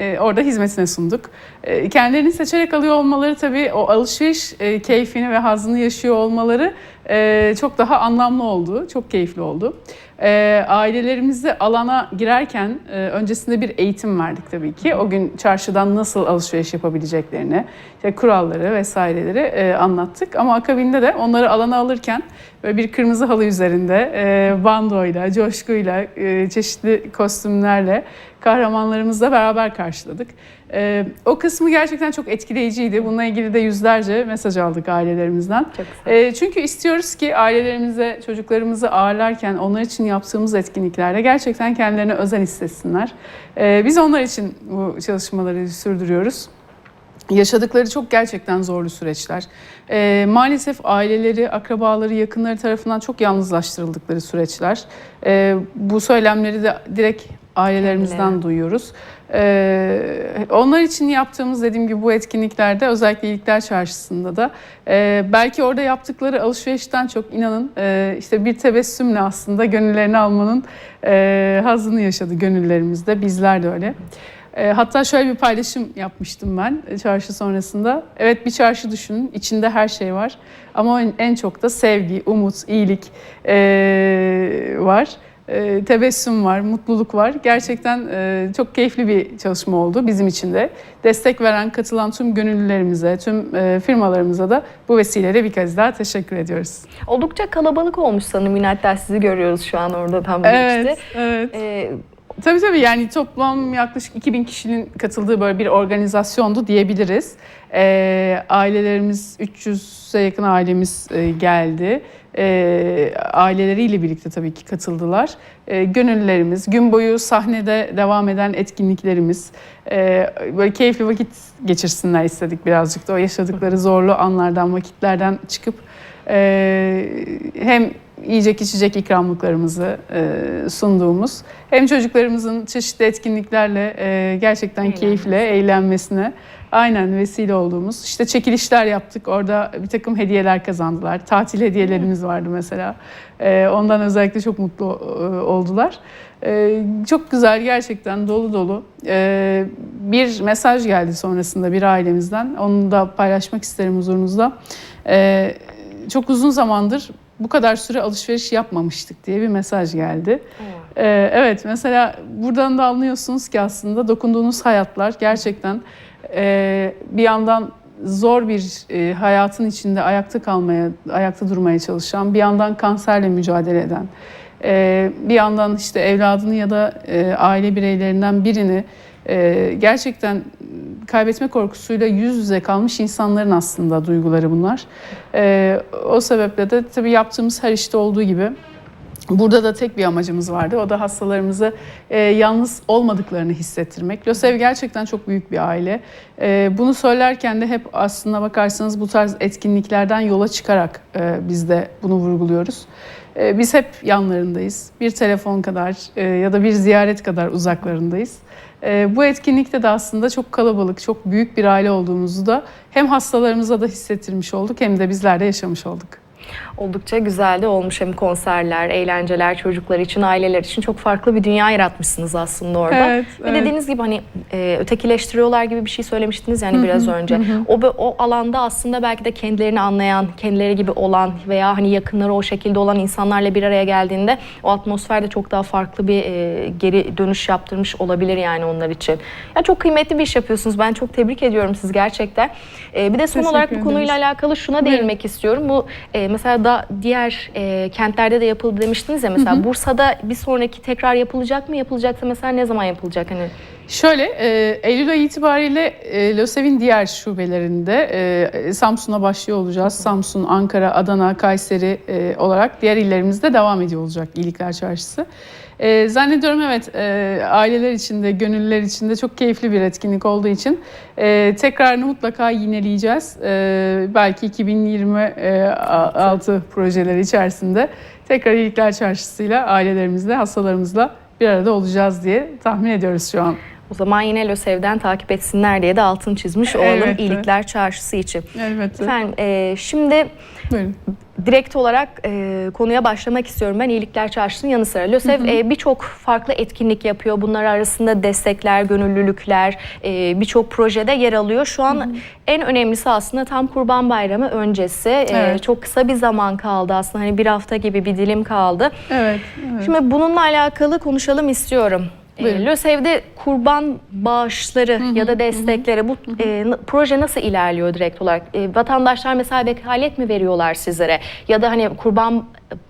e, orada hizmetine sunduk. E, kendilerini seçerek alıyor olmaları tabii o alışveriş e, keyfini ve hazzını yaşıyor olmaları e, çok daha anlamlı oldu. Çok keyifli oldu. E, ailelerimizi alana girerken e, öncesinde bir eğitim verdik tabii ki. O gün çarşıdan nasıl alışveriş yapabileceklerini, işte kuralları vesaireleri e, anlattık. Ama akabinde de onları alana alırken böyle bir kırmızı halı üzerinde e, bandoyla, coşkuyla, e, çeşitli kostümlerle kahramanlarımızla beraber karşıladık. E, o kısmı gerçekten çok etkileyiciydi. Bununla ilgili de yüzlerce mesaj aldık ailelerimizden. Çok güzel. E, çünkü istiyoruz ki ailelerimize, çocuklarımızı ağırlarken onlar için yaptığımız etkinliklerde gerçekten kendilerini özel hissetsinler. E, biz onlar için bu çalışmaları sürdürüyoruz. Yaşadıkları çok gerçekten zorlu süreçler. E, maalesef aileleri, akrabaları, yakınları tarafından çok yalnızlaştırıldıkları süreçler. E, bu söylemleri de direkt ailelerimizden Kendileri. duyuyoruz. E, onlar için yaptığımız dediğim gibi bu etkinliklerde özellikle iyilikler çarşısında da e, belki orada yaptıkları alışverişten çok inanın e, işte bir tebessümle aslında gönüllerini almanın e, hazını yaşadı gönüllerimizde. Bizler de öyle. E, hatta şöyle bir paylaşım yapmıştım ben e, çarşı sonrasında. Evet bir çarşı düşünün, içinde her şey var. Ama en- çok da sevgi, umut, iyilik e, var. E, tebessüm var, mutluluk var. Gerçekten e, çok keyifli bir çalışma oldu bizim için de. Destek veren, katılan tüm gönüllülerimize, tüm e, firmalarımıza da bu vesileyle bir kez daha teşekkür ediyoruz. Oldukça kalabalık olmuş sanırım. Hatta sizi görüyoruz şu an orada tam Evet, geçti. evet. Ee, Tabii tabii yani toplam yaklaşık 2000 kişinin katıldığı böyle bir organizasyondu diyebiliriz. Ee, ailelerimiz 300'e yakın ailemiz e, geldi. Ee, aileleriyle birlikte tabii ki katıldılar. Ee, gönüllülerimiz, gün boyu sahnede devam eden etkinliklerimiz, e, böyle keyifli vakit geçirsinler istedik birazcık da o yaşadıkları zorlu anlardan, vakitlerden çıkıp e, hem yiyecek içecek ikramlıklarımızı e, sunduğumuz hem çocuklarımızın çeşitli etkinliklerle e, gerçekten Eğlenmesi. keyifle eğlenmesine aynen vesile olduğumuz işte çekilişler yaptık orada bir takım hediyeler kazandılar tatil hediyelerimiz vardı mesela. E, ondan özellikle çok mutlu e, oldular. E, çok güzel gerçekten dolu dolu E, bir mesaj geldi sonrasında bir ailemizden. Onu da paylaşmak isterim huzurunuzda. E, çok uzun zamandır bu kadar süre alışveriş yapmamıştık diye bir mesaj geldi. Ee, evet mesela buradan da anlıyorsunuz ki aslında dokunduğunuz hayatlar gerçekten e, bir yandan zor bir e, hayatın içinde ayakta kalmaya, ayakta durmaya çalışan, bir yandan kanserle mücadele eden, e, bir yandan işte evladını ya da e, aile bireylerinden birini e, gerçekten kaybetme korkusuyla yüz yüze kalmış insanların aslında duyguları bunlar. E, o sebeple de tabii yaptığımız her işte olduğu gibi Burada da tek bir amacımız vardı. O da hastalarımızı e, yalnız olmadıklarını hissettirmek. LÖSEV gerçekten çok büyük bir aile. E, bunu söylerken de hep aslına bakarsanız bu tarz etkinliklerden yola çıkarak e, biz de bunu vurguluyoruz. E, biz hep yanlarındayız. Bir telefon kadar e, ya da bir ziyaret kadar uzaklarındayız. E, bu etkinlikte de aslında çok kalabalık, çok büyük bir aile olduğumuzu da hem hastalarımıza da hissettirmiş olduk hem de bizler de yaşamış olduk. Oldukça güzel de olmuş hem konserler, eğlenceler çocuklar için, aileler için çok farklı bir dünya yaratmışsınız aslında orada. Evet, Ve evet. dediğiniz gibi hani e, ötekileştiriyorlar gibi bir şey söylemiştiniz yani biraz önce. O o alanda aslında belki de kendilerini anlayan, kendileri gibi olan veya hani yakınları o şekilde olan insanlarla bir araya geldiğinde o atmosferde çok daha farklı bir e, geri dönüş yaptırmış olabilir yani onlar için. Ya çok kıymetli bir iş yapıyorsunuz. Ben çok tebrik ediyorum siz gerçekten. E, bir de son Teşekkür olarak bu konuyla alakalı şuna değinmek istiyorum. Bu e, mesela da diğer e, kentlerde de yapıldı demiştiniz ya mesela Bursa'da bir sonraki tekrar yapılacak mı? Yapılacaksa mesela ne zaman yapılacak hani? Şöyle, e, Eylül ayı itibariyle e, LÖSEV'in diğer şubelerinde e, Samsun'a başlıyor olacağız. Samsun, Ankara, Adana, Kayseri e, olarak diğer illerimizde devam ediyor olacak İyilikler Çarşısı. E, zannediyorum evet e, aileler için de gönüllüler için de çok keyifli bir etkinlik olduğu için e, tekrarını mutlaka yineleyeceğiz. E, belki 2026 projeleri içerisinde tekrar İyilikler Çarşısı'yla ailelerimizle, hastalarımızla bir arada olacağız diye tahmin ediyoruz şu an. O zaman yine LÖSEV'den takip etsinler diye de altın çizmiş olalım Evet, iyilikler çarşısı için. Elbette. Efendim e, şimdi Buyurun. direkt olarak e, konuya başlamak istiyorum. Ben iyilikler çarşısının yanı sıra. LÖSEV e, birçok farklı etkinlik yapıyor. Bunlar arasında destekler, gönüllülükler, e, birçok projede yer alıyor. Şu an en önemlisi aslında tam Kurban Bayramı öncesi. E, Evet. çok kısa bir zaman kaldı aslında. Hani bir hafta gibi bir dilim kaldı. Evet. evet. Şimdi bununla alakalı konuşalım istiyorum. E, Buyurun. LÖSEV'de kurban bağışları ya da destekleri bu e, proje nasıl ilerliyor direkt olarak? E, vatandaşlar mesela vekalet mi veriyorlar sizlere? Ya da hani kurban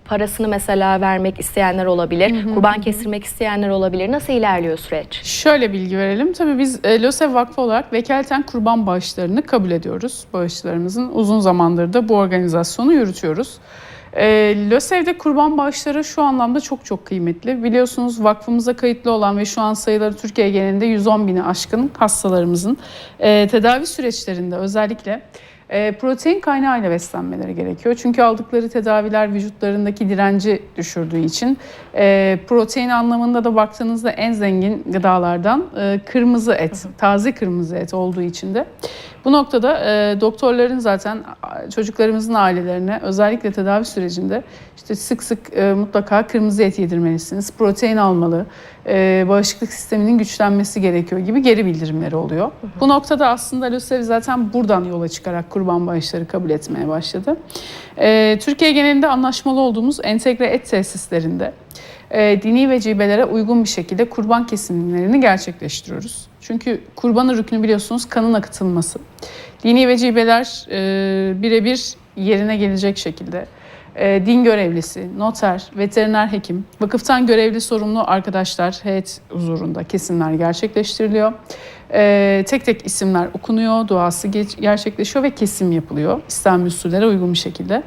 parasını mesela vermek isteyenler olabilir, kurban kestirmek isteyenler olabilir. Nasıl ilerliyor süreç? Şöyle bilgi verelim. Tabii biz e, LÖSEV Vakfı olarak vekaleten kurban bağışlarını kabul ediyoruz. Bağışçılarımızın uzun zamandır da bu organizasyonu yürütüyoruz. E, LÖSEV'de kurban bağışları şu anlamda çok çok kıymetli. Biliyorsunuz vakfımıza kayıtlı olan ve şu an sayıları Türkiye genelinde 110 bini aşkın hastalarımızın e, tedavi süreçlerinde özellikle e, protein kaynağıyla beslenmeleri gerekiyor. Çünkü aldıkları tedaviler vücutlarındaki direnci düşürdüğü için e, protein anlamında da baktığınızda en zengin gıdalardan e, kırmızı et, taze kırmızı et olduğu için de bu noktada e, doktorların zaten çocuklarımızın ailelerine özellikle tedavi sürecinde işte sık sık e, mutlaka kırmızı et yedirmelisiniz, protein almalı, e, bağışıklık sisteminin güçlenmesi gerekiyor gibi geri bildirimleri oluyor. Bu noktada aslında LÖSEV zaten buradan yola çıkarak kurban bağışları kabul etmeye başladı. E, Türkiye genelinde anlaşmalı olduğumuz entegre et tesislerinde e, dini vecibelere uygun bir şekilde kurban kesimlerini gerçekleştiriyoruz. Çünkü kurbanın rüknü biliyorsunuz kanın akıtılması. Dini vecibeler e, birebir yerine gelecek şekilde e, din görevlisi, noter, veteriner hekim, vakıftan görevli sorumlu arkadaşlar heyet huzurunda kesimler gerçekleştiriliyor. E, tek tek isimler okunuyor, duası geç- gerçekleşiyor ve kesim yapılıyor. İstenmiş usullere uygun bir şekilde.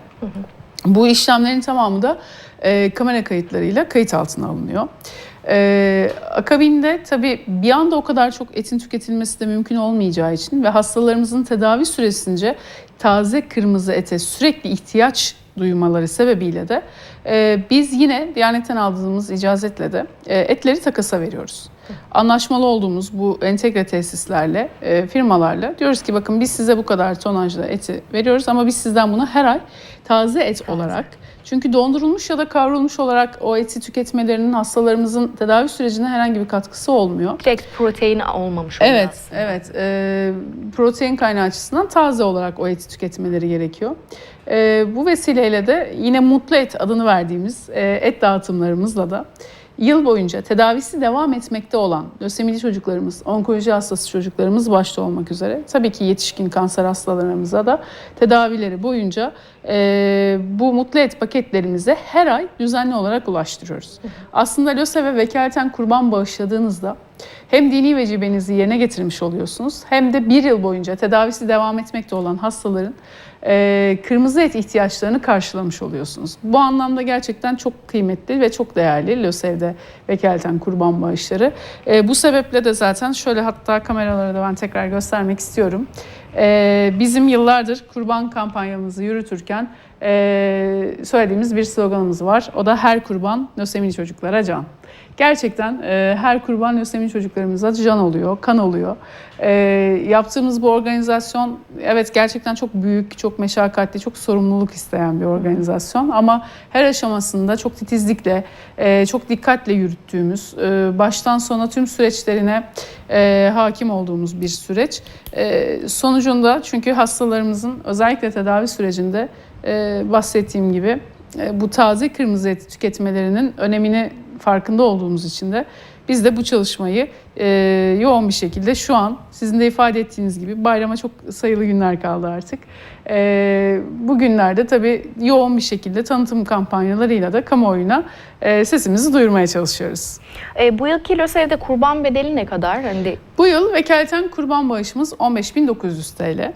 Bu işlemlerin tamamı da e, kamera kayıtlarıyla kayıt altına alınıyor. E, akabinde tabii bir anda o kadar çok etin tüketilmesi de mümkün olmayacağı için ve hastalarımızın tedavi süresince taze kırmızı ete sürekli ihtiyaç duymaları sebebiyle de e, biz yine Diyanet'ten aldığımız icazetle de e, etleri takasa veriyoruz. Anlaşmalı olduğumuz bu entegre tesislerle, e, firmalarla diyoruz ki bakın biz size bu kadar tonajda eti veriyoruz ama biz sizden bunu her ay taze et olarak çünkü dondurulmuş ya da kavrulmuş olarak o eti tüketmelerinin hastalarımızın tedavi sürecine herhangi bir katkısı olmuyor. Direkt protein olmamış oluyor Evet, aslında. evet. E, protein kaynağı açısından taze olarak o eti tüketmeleri gerekiyor. E, bu vesileyle de yine Mutlu Et adını verdiğimiz e, et dağıtımlarımızla da yıl boyunca tedavisi devam etmekte olan lösemili çocuklarımız, onkoloji hastası çocuklarımız başta olmak üzere tabii ki yetişkin kanser hastalarımıza da tedavileri boyunca e, bu Mutlu Et paketlerimize her ay düzenli olarak ulaştırıyoruz. Aslında LÖSEV'e vekaleten kurban bağışladığınızda hem dini vecibenizi yerine getirmiş oluyorsunuz hem de bir yıl boyunca tedavisi devam etmekte olan hastaların e, kırmızı et ihtiyaçlarını karşılamış oluyorsunuz. Bu anlamda gerçekten çok kıymetli ve çok değerli LÖSEV'de vekaleten kurban bağışları. E, bu sebeple de zaten şöyle hatta kameralara da ben tekrar göstermek istiyorum. E, bizim yıllardır kurban kampanyamızı yürütürken e, söylediğimiz bir sloganımız var. O da her kurban lösemili çocuklara can. Gerçekten e, her kurban lösemi çocuklarımıza can oluyor, kan oluyor. E, yaptığımız bu organizasyon evet gerçekten çok büyük, çok meşakkatli, çok sorumluluk isteyen bir organizasyon. Ama her aşamasında çok titizlikle, e, çok dikkatle yürüttüğümüz, e, baştan sona tüm süreçlerine e, hakim olduğumuz bir süreç. E, sonucunda çünkü hastalarımızın özellikle tedavi sürecinde e, bahsettiğim gibi e, bu taze kırmızı et tüketmelerinin önemini farkında olduğumuz için de biz de bu çalışmayı e, yoğun bir şekilde şu an sizin de ifade ettiğiniz gibi bayrama çok sayılı günler kaldı artık. E, bu günlerde tabii yoğun bir şekilde tanıtım kampanyalarıyla da kamuoyuna e, sesimizi duyurmaya çalışıyoruz. E, bu yılki LÖSEV'de kurban bedeli ne kadar? Hani Bu yıl vekaleten kurban bağışımız 15.900 TL.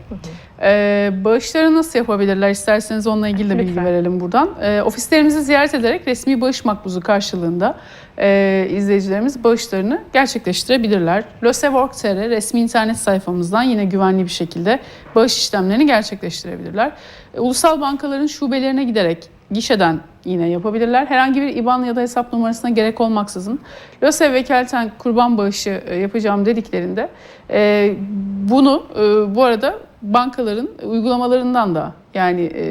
Ee, bağışları nasıl yapabilirler isterseniz onunla ilgili de bilgi Lütfen. verelim buradan. Ee, ofislerimizi ziyaret ederek resmi bağış makbuzu karşılığında e, izleyicilerimiz bağışlarını gerçekleştirebilirler. LÖSEV.org.tr resmi internet sayfamızdan yine güvenli bir şekilde bağış işlemlerini gerçekleştirebilirler. E, ulusal bankaların şubelerine giderek gişeden yine yapabilirler. Herhangi bir IBAN ya da hesap numarasına gerek olmaksızın LÖSEV vekaleten kurban bağışı e, yapacağım dediklerinde e, bunu e, bu arada bankaların uygulamalarından da yani e,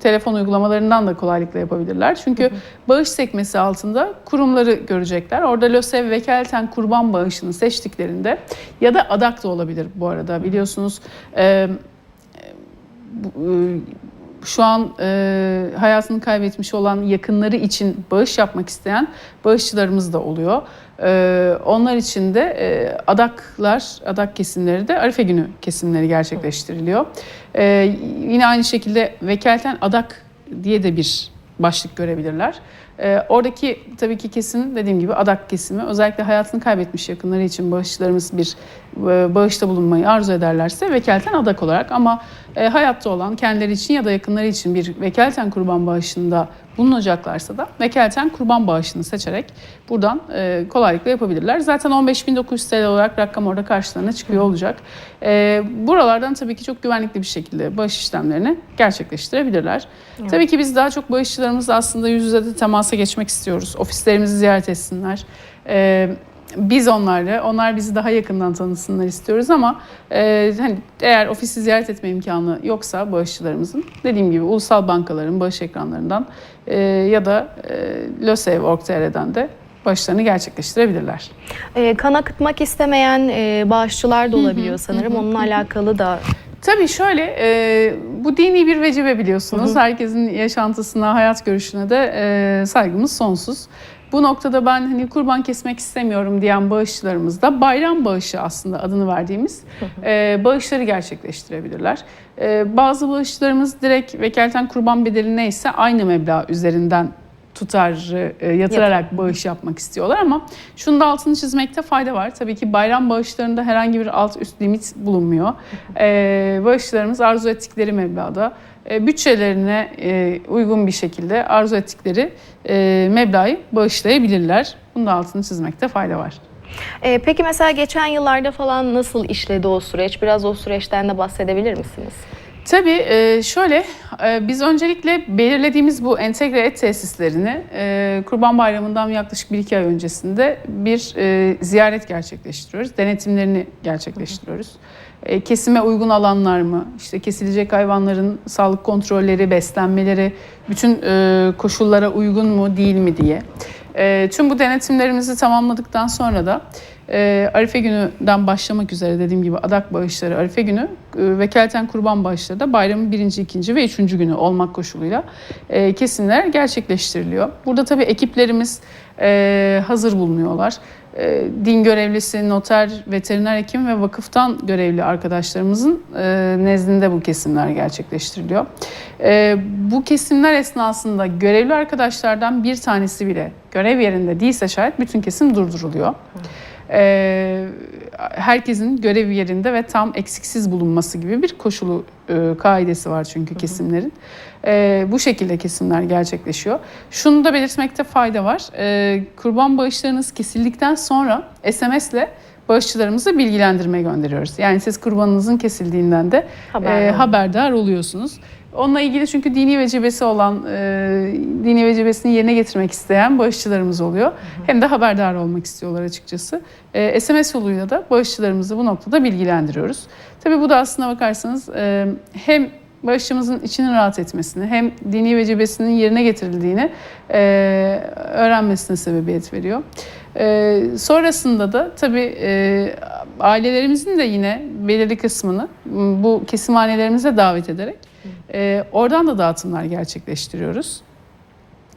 telefon uygulamalarından da kolaylıkla yapabilirler. Çünkü bağış sekmesi altında kurumları görecekler. Orada LÖSEV vekaleten kurban bağışını seçtiklerinde ya da adak da olabilir bu arada biliyorsunuz. E, şu an e, hayatını kaybetmiş olan yakınları için bağış yapmak isteyen bağışçılarımız da oluyor. E, onlar için de e, adaklar, adak kesimleri de Arife günü kesimleri gerçekleştiriliyor. E, yine aynı şekilde vekaleten adak diye de bir başlık görebilirler. E, oradaki tabii ki kesim dediğim gibi adak kesimi özellikle hayatını kaybetmiş yakınları için bağışçılarımız bir bağışta bulunmayı arzu ederlerse vekaleten adak olarak ama e, hayatta olan kendileri için ya da yakınları için bir vekaleten kurban bağışında bulunacaklarsa da vekaleten kurban bağışını seçerek buradan e, kolaylıkla yapabilirler. Zaten 15.900 TL olarak rakam orada karşılarına çıkıyor olacak. E, buralardan tabii ki çok güvenlikli bir şekilde bağış işlemlerini gerçekleştirebilirler. Tabii ki biz daha çok bağışçılarımızla aslında yüz yüze de temasa geçmek istiyoruz. Ofislerimizi ziyaret etsinler. E, biz onlarla, onlar bizi daha yakından tanısınlar istiyoruz ama e, hani eğer ofisi ziyaret etme imkanı yoksa bağışçılarımızın dediğim gibi ulusal bankaların bağış ekranlarından e, ya da e, LÖSEV.org.tr'den de bağışlarını gerçekleştirebilirler. E, kan akıtmak istemeyen e, bağışçılar da olabiliyor sanırım. Onunla alakalı da Tabii şöyle, e, bu dini bir vecibe biliyorsunuz. Herkesin yaşantısına, hayat görüşüne de e, saygımız sonsuz. Bu noktada ben hani kurban kesmek istemiyorum diyen bağışçılarımız da bayram bağışı aslında adını verdiğimiz e, bağışları gerçekleştirebilirler. E, bazı bağışçılarımız direkt vekaleten kurban bedeli neyse aynı meblağ üzerinden tutar e, yatırarak bağış yapmak istiyorlar ama şunu da altını çizmekte fayda var. Tabii ki bayram bağışlarında herhangi bir alt üst limit bulunmuyor. E, bağışçılarımız arzu ettikleri meblağda bütçelerine e, uygun bir şekilde arzu ettikleri e, meblağı bağışlayabilirler. Bunun da altını çizmekte fayda var. E, peki mesela geçen yıllarda falan nasıl işledi o süreç? Biraz o süreçten de bahsedebilir misiniz? Tabii e, şöyle e, biz öncelikle belirlediğimiz bu entegre et tesislerini e, Kurban Bayramı'ndan yaklaşık 1-2 ay öncesinde bir e, ziyaret gerçekleştiriyoruz. Denetimlerini gerçekleştiriyoruz. E, Kesime uygun alanlar mı, işte kesilecek hayvanların sağlık kontrolleri, beslenmeleri, bütün e, koşullara uygun mu değil mi diye. E, Tüm bu denetimlerimizi tamamladıktan sonra da e, Arife gününden başlamak üzere dediğim gibi adak bağışları Arife günü e, vekaleten kurban bağışları da bayramın birinci, ikinci ve üçüncü günü olmak koşuluyla e, kesimler gerçekleştiriliyor. Burada tabii ekiplerimiz e, hazır bulunuyorlar. E, din görevlisi, noter, veteriner hekim ve vakıftan görevli arkadaşlarımızın e, nezdinde bu kesimler gerçekleştiriliyor. E, bu kesimler esnasında görevli arkadaşlardan bir tanesi bile görev yerinde değilse şayet bütün kesim durduruluyor. Ee, herkesin görev yerinde ve tam eksiksiz bulunması gibi bir koşulu e, kaidesi var çünkü kesimlerin. Ee, bu şekilde kesimler gerçekleşiyor. Şunu da belirtmekte fayda var. Ee, kurban bağışlarınız kesildikten sonra SMS'le bağışçılarımızı bilgilendirme gönderiyoruz. Yani siz kurbanınızın kesildiğinden de Haberdar e, haberdar oluyorsunuz. Onunla ilgili çünkü dini vecibesi olan, e, dini vecibesini yerine getirmek isteyen bağışçılarımız oluyor. Hem de haberdar olmak istiyorlar açıkçası. E, SMS yoluyla da bağışçılarımızı bu noktada bilgilendiriyoruz. Tabii bu da aslına bakarsanız e, hem bağışçımızın içinin rahat etmesini hem dini vecibesinin yerine getirildiğini e, öğrenmesine sebebiyet veriyor. E, sonrasında da tabii e, ailelerimizin de yine belirli kısmını bu kesimhanelerimize davet ederek e, oradan da dağıtımlar gerçekleştiriyoruz.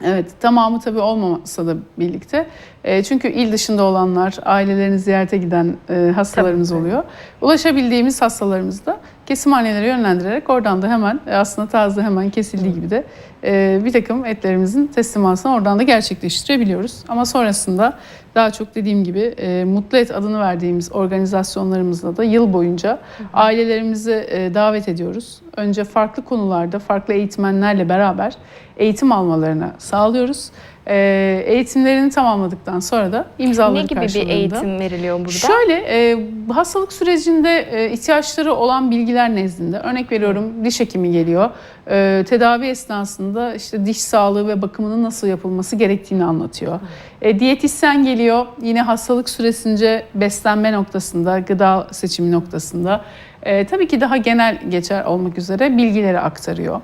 Evet, tamamı tabii olmamasa da birlikte. E, çünkü il dışında olanlar, ailelerini ziyarete giden e, hastalarımız Tabii. oluyor. Ulaşabildiğimiz hastalarımızı da kesimhanelere yönlendirerek oradan da hemen e, aslında taze hemen kesildiği gibi de e, bir takım etlerimizin teslimatını oradan da gerçekleştirebiliyoruz. Ama sonrasında daha çok dediğim gibi e, Mutlu Et adını verdiğimiz organizasyonlarımızla da yıl boyunca ailelerimizi e, davet ediyoruz. Önce farklı konularda farklı eğitmenlerle beraber eğitim almalarını sağlıyoruz. E, eğitimlerini tamamladıktan sonra da imzaları Ne gibi bir karşılığında- eğitim veriliyor burada? Şöyle e, hastalık sürecinde e, ihtiyaçları olan bilgiler nezdinde örnek veriyorum diş hekimi geliyor. E, tedavi esnasında işte diş sağlığı ve bakımının nasıl yapılması gerektiğini anlatıyor. E, diyetisyen geliyor yine hastalık süresince beslenme noktasında, gıda seçimi noktasında e, tabii ki daha genel geçer olmak üzere bilgileri aktarıyor.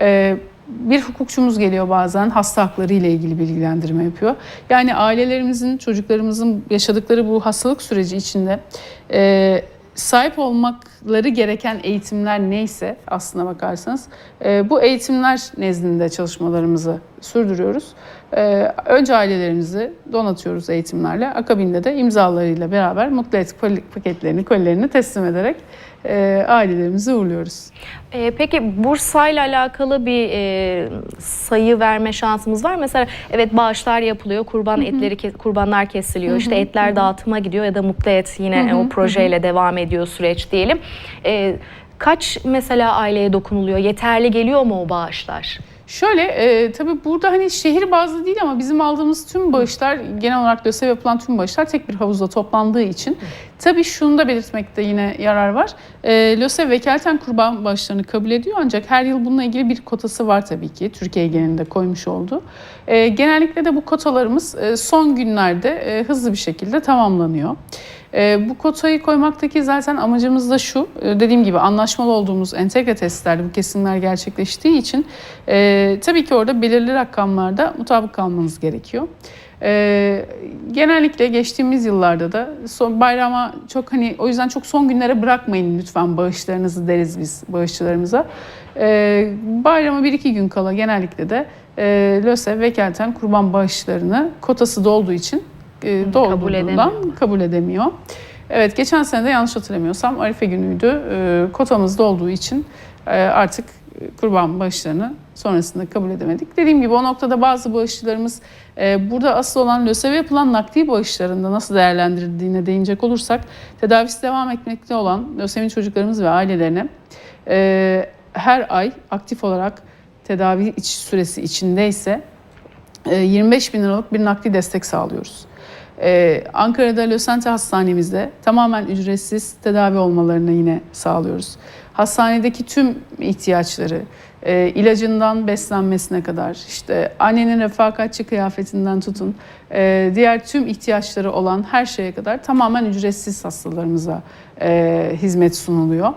E, bir hukukçumuz geliyor bazen hasta hakları ile ilgili bilgilendirme yapıyor. Yani ailelerimizin, çocuklarımızın yaşadıkları bu hastalık süreci içinde e, sahip olmakları gereken eğitimler neyse aslına bakarsanız e, bu eğitimler nezdinde çalışmalarımızı sürdürüyoruz. E, önce ailelerimizi donatıyoruz eğitimlerle. Akabinde de imzalarıyla beraber mutlu et paketlerini, kolilerini teslim ederek e, ailelerimizi uğurluyoruz. Ee, peki Bursa'yla alakalı bir e, sayı verme şansımız var. Mesela evet bağışlar yapılıyor, kurban etleri ke- kurbanlar kesiliyor, işte etler dağıtıma gidiyor ya da mutlu et yine o projeyle devam ediyor süreç diyelim. Ee, kaç mesela aileye dokunuluyor? Yeterli geliyor mu o bağışlar? Şöyle e, tabii burada hani şehir bazlı değil ama bizim aldığımız tüm bağışlar genel olarak LÖSEV yapılan tüm bağışlar tek bir havuzda toplandığı için tabii şunu da belirtmekte yine yarar var. E, LÖSEV vekaleten kurban bağışlarını kabul ediyor ancak her yıl bununla ilgili bir kotası var tabii ki Türkiye genelinde koymuş oldu. E, genellikle de bu kotalarımız e, son günlerde e, hızlı bir şekilde tamamlanıyor. E, bu kotayı koymaktaki zaten amacımız da şu, e, dediğim gibi anlaşmalı olduğumuz entegre testlerde bu kesimler gerçekleştiği için e, tabii ki orada belirli rakamlarda mutabık kalmanız gerekiyor. E, genellikle geçtiğimiz yıllarda da son bayrama çok hani o yüzden çok son günlere bırakmayın lütfen bağışlarınızı deriz biz bağışçılarımıza. E, bayrama bir iki gün kala genellikle de e, LÖSEV vekaleten kurban bağışlarını kotası dolduğu için e, kabul edemiyor. doğduğundan kabul edemiyor. Evet geçen sene de yanlış hatırlamıyorsam Arife günüydü. E, kotamızda olduğu için e, artık kurban bağışlarını sonrasında kabul edemedik. Dediğim gibi o noktada bazı bağışçılarımız e, burada asıl olan LÖSEV'e yapılan nakdi bağışlarında nasıl değerlendirildiğine değinecek olursak tedavisi devam etmekte olan lösemin çocuklarımız ve ailelerine e, her ay aktif olarak tedavi iç süresi içindeyse e, 25 bin liralık bir nakdi destek sağlıyoruz. Ee, Ankara'da Lösente Hastanemizde tamamen ücretsiz tedavi olmalarını yine sağlıyoruz. Hastanedeki tüm ihtiyaçları, e, ilacından beslenmesine kadar, işte annenin refakatçi kıyafetinden tutun, e, diğer tüm ihtiyaçları olan her şeye kadar tamamen ücretsiz hastalarımıza e, hizmet sunuluyor.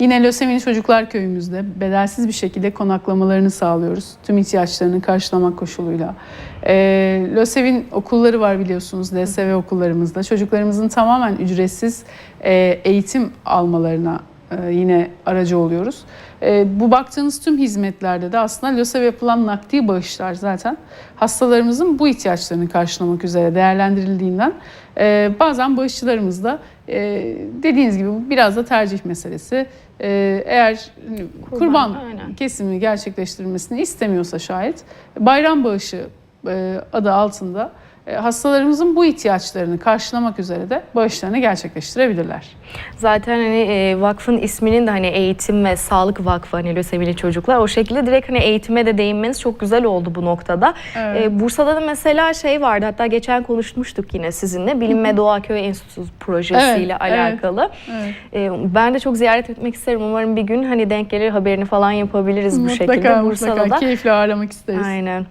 Yine Lösemili Çocuklar Köyümüzde bedelsiz bir şekilde konaklamalarını sağlıyoruz. Tüm ihtiyaçlarını karşılamak koşuluyla. Ee, LÖSEV'in okulları var biliyorsunuz LSV okullarımızda. Çocuklarımızın tamamen ücretsiz e, eğitim almalarına e, yine aracı oluyoruz. E, bu baktığınız tüm hizmetlerde de aslında LÖSEV yapılan nakdi bağışlar zaten hastalarımızın bu ihtiyaçlarını karşılamak üzere değerlendirildiğinden e, bazen bağışçılarımız da e, dediğiniz gibi biraz da tercih meselesi. E, eğer hani, kurban, aynen. kesimi gerçekleştirilmesini istemiyorsa şayet bayram bağışı e, adı altında hastalarımızın bu ihtiyaçlarını karşılamak üzere de bağışlarını gerçekleştirebilirler. Zaten hani e, vakfın isminin de hani eğitim ve sağlık vakfı hani lösemili çocuklar o şekilde direkt hani eğitime de değinmeniz çok güzel oldu bu noktada. Evet. E, Bursa'da da mesela şey vardı hatta geçen konuşmuştuk yine sizinle Bilim ve Doğa Köy Enstitüsü projesiyle Evet, evet. alakalı. Evet. E, ben de çok ziyaret etmek isterim. Umarım bir gün hani denk gelir haberini falan yapabiliriz bu şekilde mutlaka Bursa'da mutlaka da. keyifle ağırlamak isteriz. Aynen.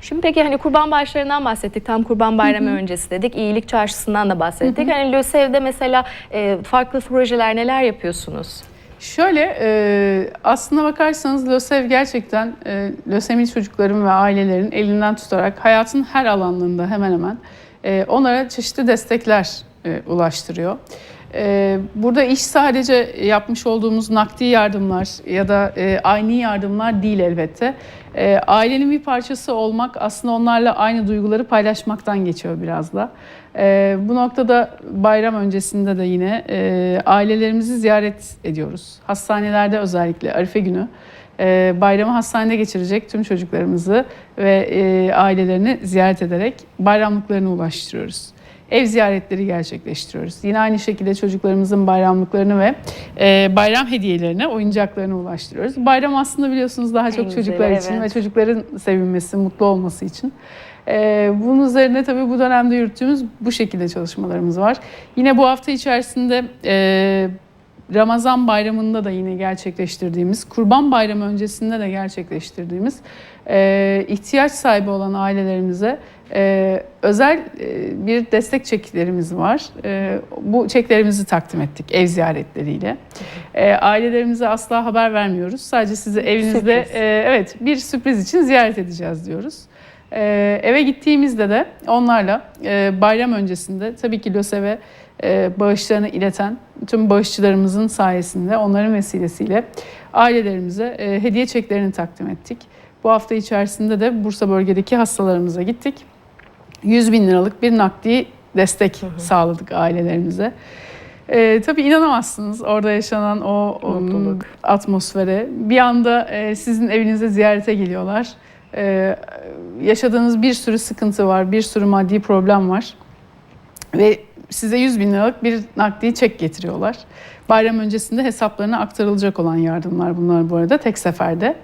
Şimdi peki hani kurban bağışlarından bahsettik. Tam kurban bayramı öncesi dedik. İyilik çarşısından da bahsettik. Hani LÖSEV'de mesela e, farklı projeler neler yapıyorsunuz? Şöyle e, aslına bakarsanız LÖSEV gerçekten e, lösemili çocukların ve ailelerin elinden tutarak hayatın her alanında hemen hemen e, onlara çeşitli destekler e, ulaştırıyor. E, burada iş sadece yapmış olduğumuz nakdi yardımlar ya da e, aynı yardımlar değil elbette. E, ailenin bir parçası olmak aslında onlarla aynı duyguları paylaşmaktan geçiyor biraz da. E, bu noktada bayram öncesinde de yine e, ailelerimizi ziyaret ediyoruz. Hastanelerde özellikle Arife günü e, bayramı hastanede geçirecek tüm çocuklarımızı ve ailelerini ziyaret ederek bayramlıklarını ulaştırıyoruz. Ev ziyaretleri gerçekleştiriyoruz. Yine aynı şekilde çocuklarımızın bayramlıklarını ve e, bayram hediyelerini, oyuncaklarını ulaştırıyoruz. Bayram aslında biliyorsunuz daha çok güzeli, çocuklar için evet. ve çocukların sevinmesi, mutlu olması için. E, bunun üzerine tabii bu dönemde yürüttüğümüz bu şekilde çalışmalarımız var. Yine bu hafta içerisinde e, Ramazan bayramında da yine gerçekleştirdiğimiz, Kurban Bayramı öncesinde de gerçekleştirdiğimiz e, ihtiyaç sahibi olan ailelerimize e, özel e, bir destek çeklerimiz var. E, bu çeklerimizi takdim ettik ev ziyaretleriyle. E, ailelerimize asla haber vermiyoruz. Sadece sizi evinizde Sürpriz. e, evet bir sürpriz için ziyaret edeceğiz diyoruz. E, eve gittiğimizde de onlarla e, bayram öncesinde tabii ki LÖSEV'e e, bağışlarını ileten tüm bağışçılarımızın sayesinde onların vesilesiyle ailelerimize e, hediye çeklerini takdim ettik. Bu hafta içerisinde de Bursa bölgedeki hastalarımıza gittik. 100 bin liralık bir nakdi destek sağladık ailelerimize. E, tabii inanamazsınız orada yaşanan o, o Mutluluk. atmosfere. Bir anda e, sizin evinize ziyarete geliyorlar. E, yaşadığınız bir sürü sıkıntı var, bir sürü maddi problem var. Ve size 100 bin liralık bir nakdi çek getiriyorlar. Bayram öncesinde hesaplarına aktarılacak olan yardımlar bunlar bu arada tek seferde.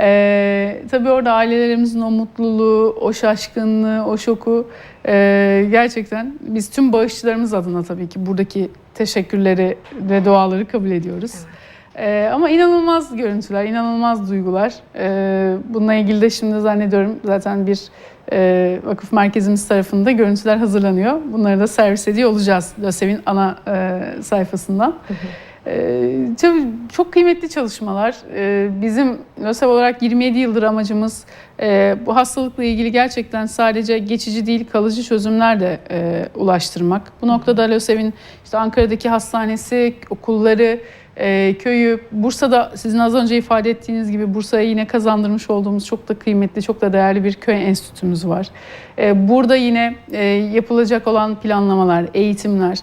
Ee, tabii orada ailelerimizin o mutluluğu, o şaşkınlığı, o şoku e, gerçekten biz tüm bağışçılarımız adına tabii ki buradaki teşekkürleri ve duaları kabul ediyoruz. Ee, ama inanılmaz görüntüler, inanılmaz duygular. Ee, bununla ilgili de şimdi zannediyorum zaten bir e, vakıf merkezimiz tarafında görüntüler hazırlanıyor. Bunları da servis ediyor olacağız LÖSEV'in ana e, sayfasından. Ee, tabii çok kıymetli çalışmalar. Ee, bizim LÖSEV olarak 27 yıldır amacımız e, bu hastalıkla ilgili gerçekten sadece geçici değil kalıcı çözümler de e, ulaştırmak. Bu noktada LÖSEV'in işte Ankara'daki hastanesi, okulları, e, köyü, Bursa'da sizin az önce ifade ettiğiniz gibi Bursa'ya yine kazandırmış olduğumuz çok da kıymetli, çok da değerli bir köy enstitümüz var. E, burada yine e, yapılacak olan planlamalar, eğitimler,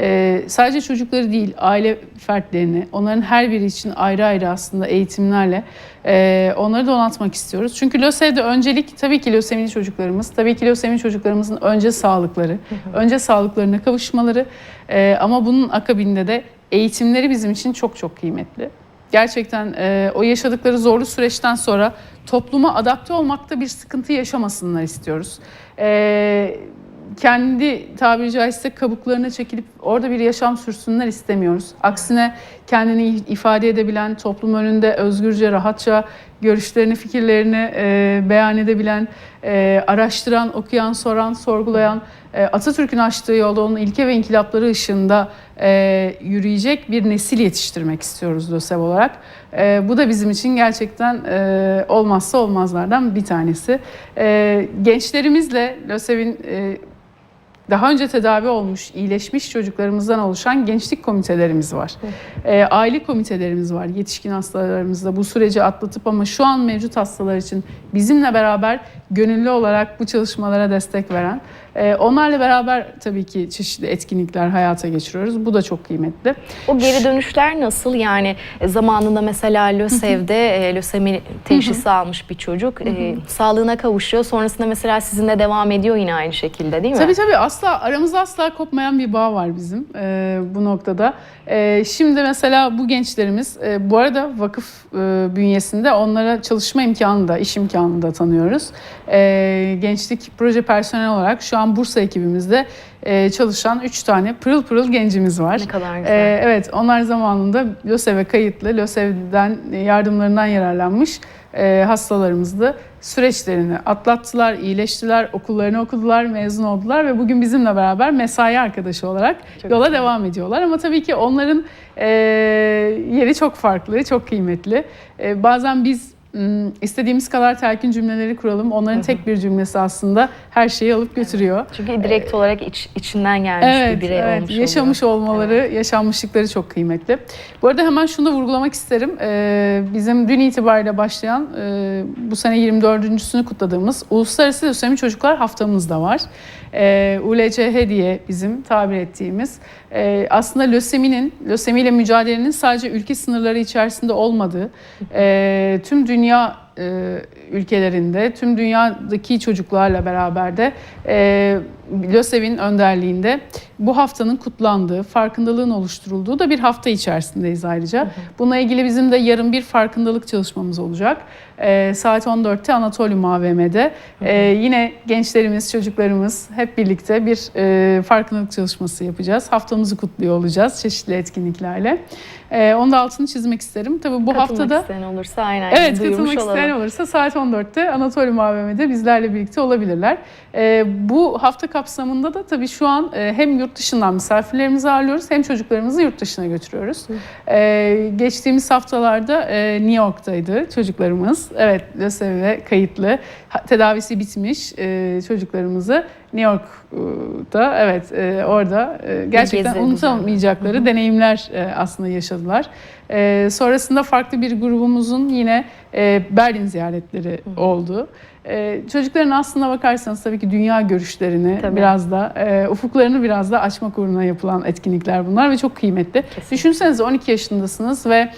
e, sadece çocukları değil, aile fertlerini, onların her biri için ayrı ayrı aslında eğitimlerle e, onları donatmak istiyoruz. Çünkü LÖSEV'de öncelik tabii ki lösemili çocuklarımız, tabii ki lösemili çocuklarımızın önce sağlıkları, önce sağlıklarına kavuşmaları e, ama bunun akabinde de eğitimleri bizim için çok çok kıymetli. Gerçekten e, o yaşadıkları zorlu süreçten sonra topluma adapte olmakta bir sıkıntı yaşamasınlar istiyoruz. E, kendi tabiri caizse kabuklarına çekilip orada bir yaşam sürsünler istemiyoruz. Aksine kendini ifade edebilen, toplum önünde özgürce, rahatça görüşlerini, fikirlerini e, beyan edebilen, e, araştıran, okuyan, soran, sorgulayan, Atatürk'ün açtığı yolda onun ilke ve inkılapları ışığında e, yürüyecek bir nesil yetiştirmek istiyoruz LÖSEV olarak. E, bu da bizim için gerçekten e, olmazsa olmazlardan bir tanesi. E, gençlerimizle LÖSEV'in e, daha önce tedavi olmuş, iyileşmiş çocuklarımızdan oluşan gençlik komitelerimiz var. E, aile komitelerimiz var. Yetişkin hastalarımızda bu süreci atlatıp ama şu an mevcut hastalar için bizimle beraber gönüllü olarak bu çalışmalara destek veren. E, onlarla beraber tabii ki çeşitli etkinlikler hayata geçiriyoruz. Bu da çok kıymetli. O geri dönüşler nasıl? Yani e, zamanında mesela LÖSEV'de e, lösemi teşhisi almış bir çocuk e, sağlığına kavuşuyor. Sonrasında mesela sizinle devam ediyor yine aynı şekilde değil mi? Tabii tabii asla aramızda asla kopmayan bir bağ var bizim bu noktada. Şimdi mesela bu gençlerimiz bu arada vakıf bünyesinde onlara çalışma imkanı da iş imkanı da tanıyoruz. Gençlik proje personel olarak şu an Bursa ekibimizde e, çalışan 3 tane pırıl pırıl gencimiz var. Ne kadar güzel. E, evet onlar zamanında LÖSEV'e kayıtlı, LÖSEV'den yardımlarından yararlanmış e, hastalarımızdı. Süreçlerini atlattılar, iyileştiler, okullarını okudular, mezun oldular ve bugün bizimle beraber mesai arkadaşı olarak Çok yola güzel. devam ediyorlar. Ama tabii ki onların e, yeri çok farklı, çok kıymetli. E, bazen biz istediğimiz kadar telkin cümleleri kuralım. Onların tek bir cümlesi aslında her şeyi alıp götürüyor. Çünkü direkt olarak iç, içinden gelmiş bir birey evet. olmuş Yaşamış oluyor. olmaları, yaşanmışlıkları çok kıymetli. Bu arada hemen şunu da vurgulamak isterim. Ee, bizim dün itibariyle başlayan, e, bu sene 24.sünü kutladığımız Uluslararası Lösemi Çocuklar Haftamız da var. Ee, ULCH diye bizim tabir ettiğimiz e, aslında löseminin, lösemiyle mücadelenin sadece ülke sınırları içerisinde olmadığı, e, tüm dünya e, ülkelerinde, tüm dünyadaki çocuklarla beraber de e, LÖSEV'in önderliğinde bu haftanın kutlandığı, farkındalığın oluşturulduğu da bir hafta içerisindeyiz ayrıca. Bununla ilgili bizim de yarın bir farkındalık çalışmamız olacak. E, saat 14'te Anatolium AVM'de. E, yine gençlerimiz, çocuklarımız hep birlikte bir e, farkındalık çalışması yapacağız. Haftamızı kutluyor olacağız çeşitli etkinliklerle. E, onun da altını çizmek isterim. Tabii bu Katılmak haftada... isteyen olursa aynen Evet katılmak olalım. isteyen olursa saat 14'te Anatolium AVM'de bizlerle birlikte olabilirler. Ee, bu hafta kapsamında da tabii şu an e, hem yurt dışından misafirlerimizi ağırlıyoruz hem çocuklarımızı yurt dışına götürüyoruz. Ee, geçtiğimiz haftalarda e, New York'taydı çocuklarımız. Evet LÖSEV'e kayıtlı tedavisi bitmiş e, çocuklarımızı New York'ta evet e, orada e, gerçekten unutamayacakları deneyimler e, aslında yaşadılar. E, sonrasında farklı bir grubumuzun yine e, Berlin ziyaretleri oldu. E, çocukların aslına bakarsanız tabii ki dünya görüşlerini Tabii. biraz da e, ufuklarını biraz da açmak uğruna yapılan etkinlikler bunlar ve çok kıymetli. Kesinlikle. Düşünsenize 12 yaşındasınız ve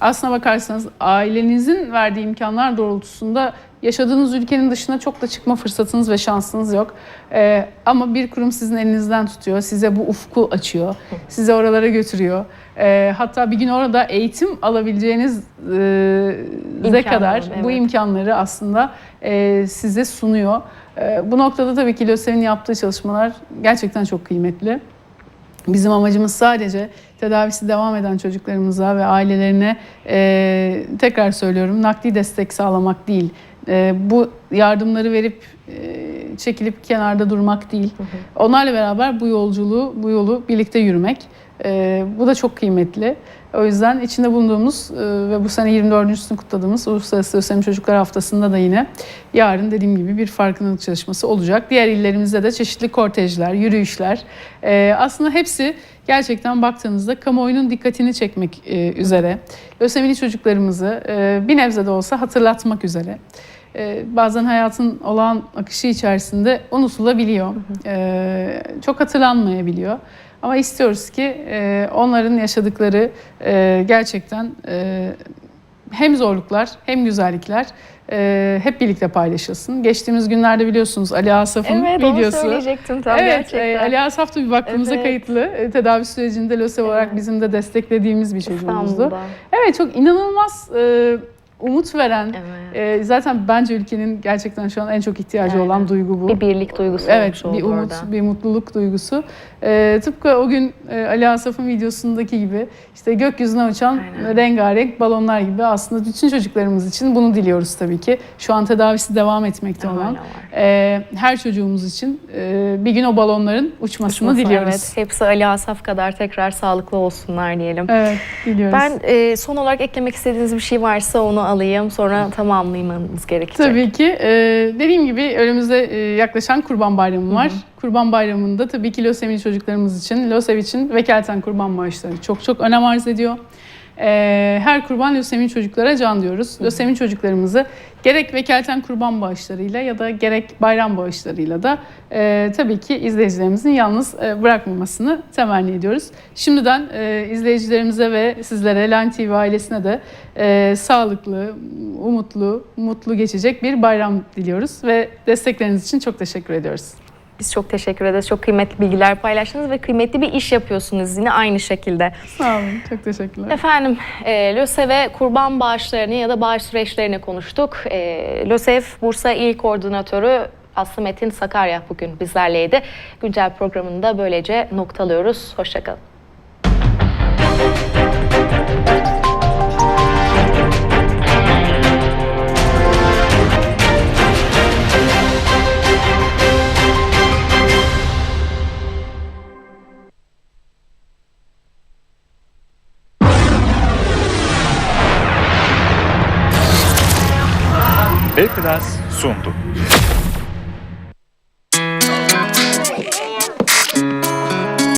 aslına bakarsanız ailenizin verdiği imkanlar doğrultusunda yaşadığınız ülkenin dışına çok da çıkma fırsatınız ve şansınız yok. Ee, ama bir kurum sizin elinizden tutuyor, size bu ufku açıyor, sizi oralara götürüyor. Ee, hatta bir gün orada eğitim alabileceğiniz e, kadar bu evet. imkanları aslında e, size sunuyor. E, bu noktada tabii ki LÖSEV'in yaptığı çalışmalar gerçekten çok kıymetli. Bizim amacımız sadece tedavisi devam eden çocuklarımıza ve ailelerine e, tekrar söylüyorum nakdi destek sağlamak değil. E, bu yardımları verip e, çekilip kenarda durmak değil. Onlarla beraber bu yolculuğu, bu yolu birlikte yürümek. E, bu da çok kıymetli. O yüzden içinde bulunduğumuz e, ve bu sene 24.sünü kutladığımız Uluslararası Lösemi Çocuklar Haftası'nda da yine yarın dediğim gibi bir farkındalık çalışması olacak. Diğer illerimizde de çeşitli kortejler, yürüyüşler. e, aslında hepsi gerçekten baktığınızda kamuoyunun dikkatini çekmek e, üzere. Lösemili çocuklarımızı e, bir nebze de olsa hatırlatmak üzere. Bazen hayatın olağan akışı içerisinde unutulabiliyor. E, çok hatırlanmayabiliyor. Ama istiyoruz ki e, onların yaşadıkları e, gerçekten e, hem zorluklar hem güzellikler e, hep birlikte paylaşılsın. Geçtiğimiz günlerde biliyorsunuz Ali Asaf'ın Evet onu videosu. söyleyecektim tam evet, gerçekten. e, Ali Asaf da bir baktığımızda Evet. kayıtlı. E, tedavi sürecinde LÖSEV olarak Evet. bizim de desteklediğimiz bir çocuğumuzdu. İstanbul'da. Evet çok inanılmaz e, umut veren, Evet. e, zaten bence ülkenin gerçekten şu an en çok ihtiyacı Aynen. olan duygu bu. Bir birlik duygusu Evet, bir umut, orada. bir mutluluk duygusu. Ee, tıpkı o gün e, Ali Asaf'ın videosundaki gibi işte gökyüzüne uçan Aynen. rengarenk balonlar gibi aslında bütün çocuklarımız için bunu diliyoruz tabii ki. Şu an tedavisi devam etmekte Hala olan e, her çocuğumuz için e, bir gün o balonların uçmasını Uçması, diliyoruz. Evet, hepsi Ali Asaf kadar tekrar sağlıklı olsunlar diyelim. Evet, diliyoruz. Ben e, son olarak eklemek istediğiniz bir şey varsa onu alayım. Sonra tamamlamamız gerekecek. Tabii ki. Ee, dediğim gibi önümüzde e, yaklaşan Kurban Bayramı var. Kurban Bayramı'nda tabii ki lösemili çocuklarımız için, LÖSEV için vekaleten kurban bağışları çok çok önem arz ediyor. Ee, her kurban lösemili çocuklara can diyoruz. Lösemili çocuklarımızı gerek vekaleten kurban bağışlarıyla ya da gerek bayram bağışlarıyla da e, tabii ki izleyicilerimizin yalnız e, bırakmamasını temenni ediyoruz. Şimdiden e, izleyicilerimize ve sizlere Line TV ailesine de e, sağlıklı, umutlu, mutlu geçecek bir bayram diliyoruz ve destekleriniz için çok teşekkür ediyoruz. Biz çok teşekkür ederiz. Çok kıymetli bilgiler paylaştınız ve kıymetli bir iş yapıyorsunuz yine aynı şekilde. Sağ olun, çok teşekkürler. Efendim, e, LÖSEV'e kurban bağışlarını ya da bağış süreçlerini konuştuk. E, LÖSEV Bursa İl Koordinatörü Aslı Metin Sakarya bugün bizlerleydi. Güncel programını da böylece noktalıyoruz. Hoşçakalın. B Plus sundu.